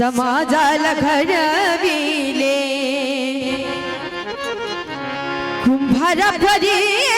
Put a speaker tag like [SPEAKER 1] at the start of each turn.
[SPEAKER 1] समाजाला घडविले. कुंभारा परी